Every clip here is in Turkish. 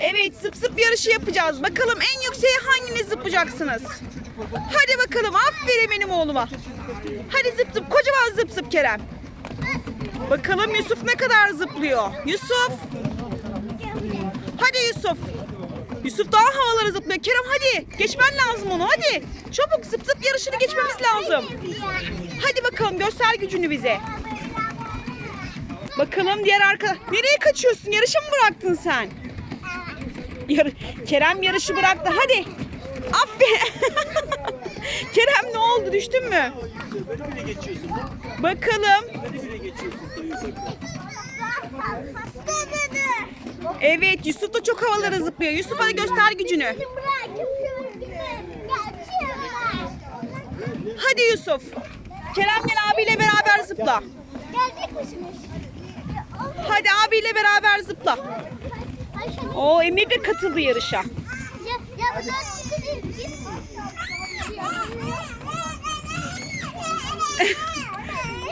Evet zıp zıp yarışı yapacağız. Bakalım en yükseğe hanginiz zıplayacaksınız? Hadi bakalım aferin benim oğluma. Hadi zıp zıp kocaman zıp zıp Kerem. Bakalım Yusuf ne kadar zıplıyor. Yusuf. Hadi Yusuf. Yusuf daha havalara zıplıyor. Kerem hadi. Geçmen lazım onu hadi. Çabuk zıp zıp yarışını geçmemiz lazım. Hadi bakalım göster gücünü bize. Bakalım diğer arka... Nereye kaçıyorsun? Yarışı mı bıraktın sen? Yar... Kerem yarışı bıraktı. Hadi. Aferin. Kerem ne oldu? Düştün mü? Bakalım. Evet Yusuf da çok havalara zıplıyor. Yusuf hadi göster gücünü. Hadi Yusuf. Kerem gel abiyle beraber zıpla. Hadi abiyle beraber zıpla. O Emir de katıldı yarışa.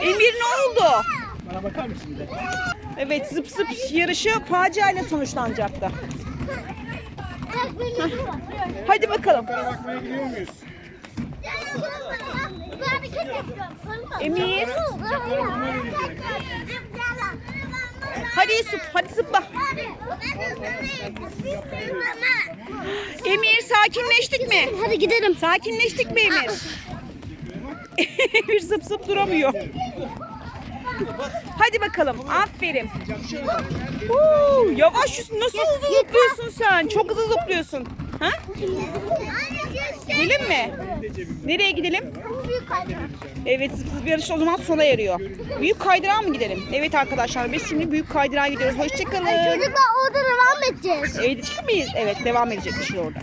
Emir ne oldu? Bana bakar mısın bir de? Evet zıp zıp yarışı faciayla sonuçlanacaktı. Hadi bakalım. Bakmaya gidiyor muyuz? Emir. Hadi Yusuf hadi zıpla. Sakinleştik mi? Hadi gidelim. Sakinleştik mi Emir? Emir zıp zıp duramıyor. Hadi bakalım. Aferin. Huu, yavaş. Nasıl hızlı zıplıyorsun sen? Çok hızlı zıplıyorsun. Ha? Gidelim mi? Nereye gidelim? Evet zıp zıp yarışı o zaman sona eriyor. Büyük kaydırağa mı gidelim? Evet arkadaşlar biz şimdi büyük kaydırağa gidiyoruz. Hoşçakalın. Çocuklar orada devam edeceğiz. Edecek miyiz? Evet devam edecekmiş orada.